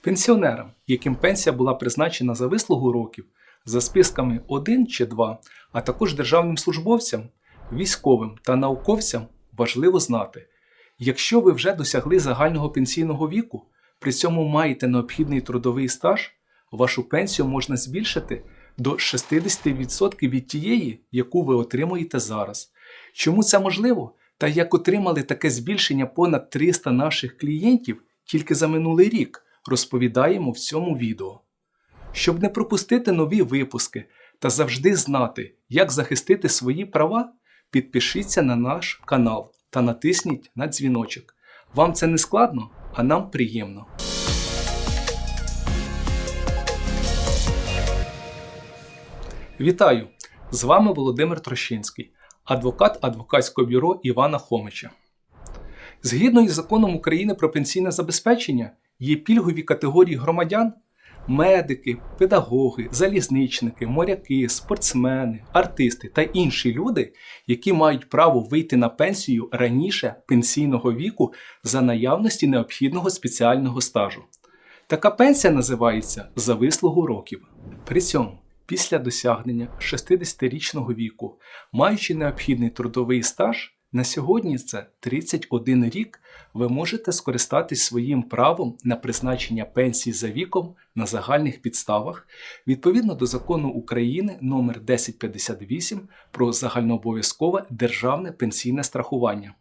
Пенсіонерам, яким пенсія була призначена за вислугу років, за списками 1 чи 2, а також державним службовцям, військовим та науковцям важливо знати, якщо ви вже досягли загального пенсійного віку, при цьому маєте необхідний трудовий стаж, вашу пенсію можна збільшити до 60% від тієї, яку ви отримуєте зараз. Чому це можливо? Та як отримали таке збільшення понад 300 наших клієнтів тільки за минулий рік, розповідаємо в цьому відео. Щоб не пропустити нові випуски та завжди знати, як захистити свої права, підпишіться на наш канал та натисніть на дзвіночок. Вам це не складно, а нам приємно. Вітаю! З вами Володимир Трощинський, адвокат адвокатського бюро Івана Хомича. Згідно із законом України про пенсійне забезпечення, є пільгові категорії громадян медики, педагоги, залізничники, моряки, спортсмени, артисти та інші люди, які мають право вийти на пенсію раніше пенсійного віку за наявності необхідного спеціального стажу. Така пенсія називається за вислугу років. При цьому після досягнення 60-річного віку, маючи необхідний трудовий стаж, на сьогодні це 31 рік, ви можете скористатись своїм правом на призначення пенсії за віком на загальних підставах відповідно до закону України номер 1058 про загальнообов'язкове державне пенсійне страхування.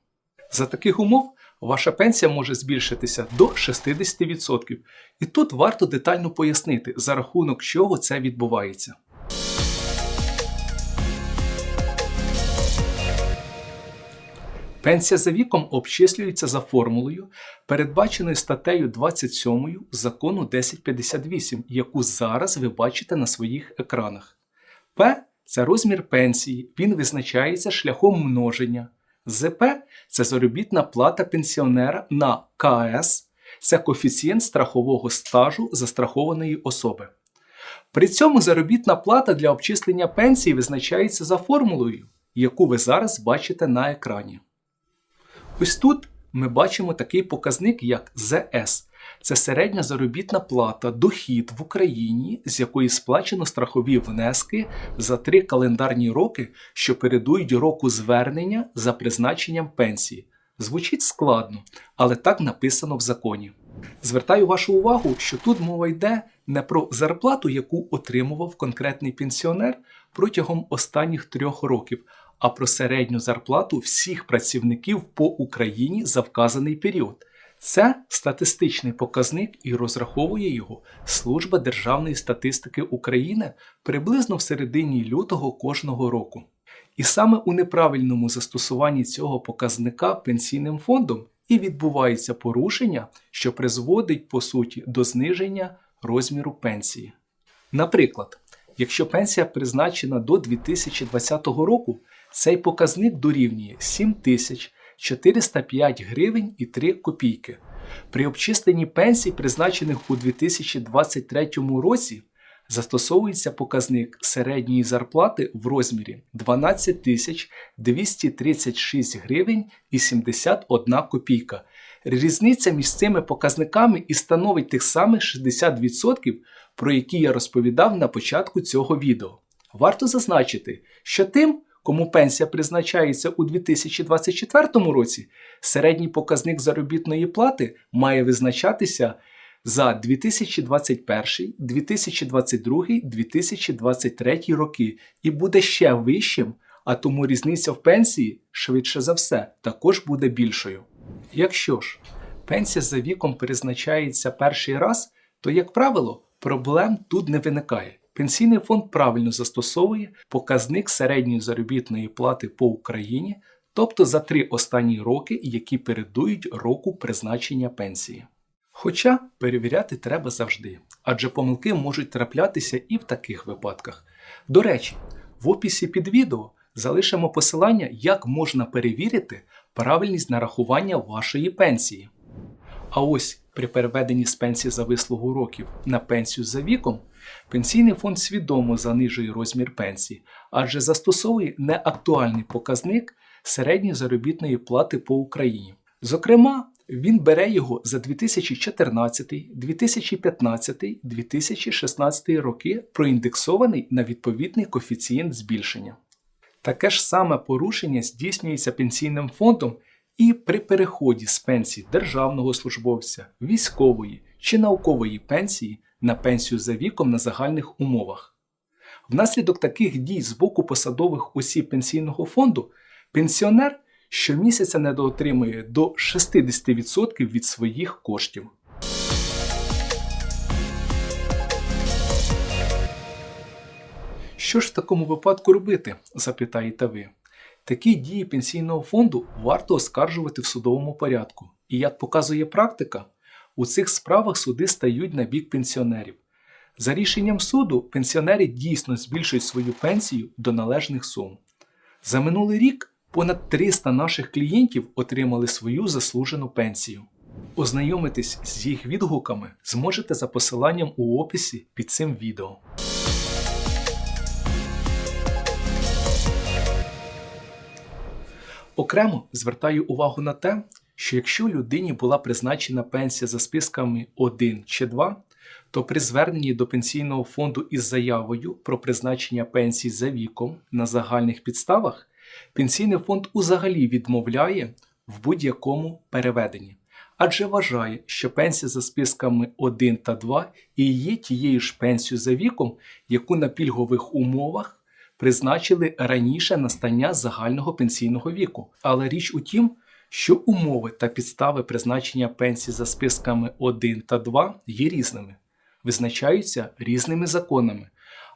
За таких умов ваша пенсія може збільшитися до 60%. І тут варто детально пояснити, за рахунок чого це відбувається. Пенсія за віком обчислюється за формулою, передбаченою статтею 27 закону 1058, яку зараз ви бачите на своїх екранах. П це розмір пенсії, він визначається шляхом множення. ЗП це заробітна плата пенсіонера на КС, це коефіцієнт страхового стажу застрахованої особи. При цьому заробітна плата для обчислення пенсії визначається за формулою, яку ви зараз бачите на екрані. Ось тут ми бачимо такий показник, як ЗС. Це середня заробітна плата, дохід в Україні, з якої сплачено страхові внески за три календарні роки, що передують року звернення за призначенням пенсії. Звучить складно, але так написано в законі. Звертаю вашу увагу, що тут мова йде не про зарплату, яку отримував конкретний пенсіонер протягом останніх трьох років, а про середню зарплату всіх працівників по Україні за вказаний період. Це статистичний показник і розраховує його Служба Державної статистики України приблизно в середині лютого кожного року. І саме у неправильному застосуванні цього показника пенсійним фондом і відбувається порушення, що призводить по суті до зниження розміру пенсії. Наприклад, якщо пенсія призначена до 2020 року, цей показник дорівнює 7405 гривень і 3 копійки. При обчисленні пенсій, призначених у 2023 році, застосовується показник середньої зарплати в розмірі 12 236 гривень і 71 копійка. Різниця між цими показниками і становить тих самих 60%, про які я розповідав на початку цього відео. Варто зазначити, що тим, кому пенсія призначається у 2024 році, середній показник заробітної плати має визначатися за 2021, 2022, 2023 роки і буде ще вищим, а тому різниця в пенсії, швидше за все, також буде більшою. Якщо ж пенсія за віком призначається перший раз, то, як правило, проблем тут не виникає. Пенсійний фонд правильно застосовує показник середньої заробітної плати по Україні, тобто за три останні роки, які передують року призначення пенсії. Хоча перевіряти треба завжди, адже помилки можуть траплятися і в таких випадках. До речі, в описі під відео залишимо посилання, як можна перевірити правильність нарахування вашої пенсії. А ось при переведенні з пенсії за вислугу років на пенсію за віком, пенсійний фонд свідомо занижує розмір пенсії, адже застосовує неактуальний показник середньої заробітної плати по Україні. Зокрема, він бере його за 2014, 2015, 2016 роки, проіндексований на відповідний коефіцієнт збільшення. Таке ж саме порушення здійснюється пенсійним фондом і при переході з пенсії державного службовця, військової чи наукової пенсії на пенсію за віком на загальних умовах. Внаслідок таких дій з боку посадових осіб пенсійного фонду пенсіонер щомісяця недоотримує до 60% від своїх коштів. Що ж в такому випадку робити? запитаєте ви. Такі дії пенсійного фонду варто оскаржувати в судовому порядку. І як показує практика, у цих справах суди стають на бік пенсіонерів. За рішенням суду, пенсіонери дійсно збільшують свою пенсію до належних сум. За минулий рік понад 300 наших клієнтів отримали свою заслужену пенсію. Ознайомитись з їх відгуками зможете за посиланням у описі під цим відео. Окремо звертаю увагу на те, що якщо людині була призначена пенсія за списками 1 чи 2, то при зверненні до пенсійного фонду із заявою про призначення пенсії за віком на загальних підставах, пенсійний фонд узагалі відмовляє в будь-якому переведенні, адже вважає, що пенсія за списками 1 та 2 і є тією ж пенсією за віком, яку на пільгових умовах призначили раніше настання загального пенсійного віку. Але річ у тім, що умови та підстави призначення пенсії за списками 1 та 2 є різними, визначаються різними законами.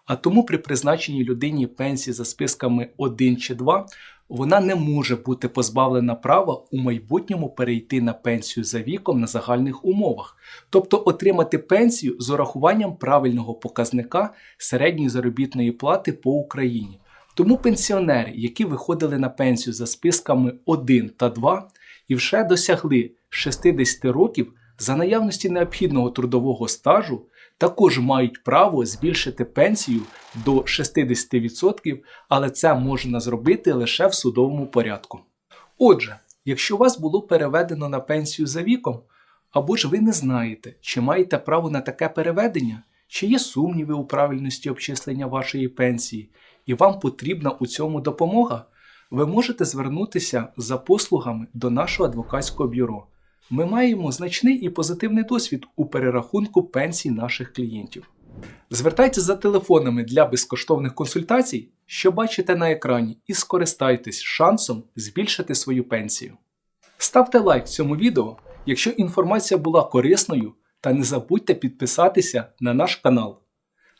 А тому при призначенні людині пенсії за списками 1 чи 2 вона не може бути позбавлена права у майбутньому перейти на пенсію за віком на загальних умовах, тобто отримати пенсію з урахуванням правильного показника середньої заробітної плати по Україні. Тому пенсіонери, які виходили на пенсію за списками 1 та 2 і вже досягли 60 років за наявності необхідного трудового стажу, також мають право збільшити пенсію до 60%, але це можна зробити лише в судовому порядку. Отже, якщо вас було переведено на пенсію за віком, або ж ви не знаєте, чи маєте право на таке переведення, чи є сумніви у правильності обчислення вашої пенсії, і вам потрібна у цьому допомога, ви можете звернутися за послугами до нашого адвокатського бюро. Ми маємо значний і позитивний досвід у перерахунку пенсій наших клієнтів. Звертайтеся за телефонами для безкоштовних консультацій, що бачите на екрані, і скористайтесь шансом збільшити свою пенсію. Ставте лайк цьому відео, якщо інформація була корисною, та не забудьте підписатися на наш канал.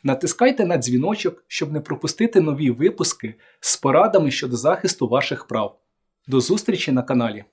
Натискайте на дзвіночок, щоб не пропустити нові випуски з порадами щодо захисту ваших прав. До зустрічі на каналі!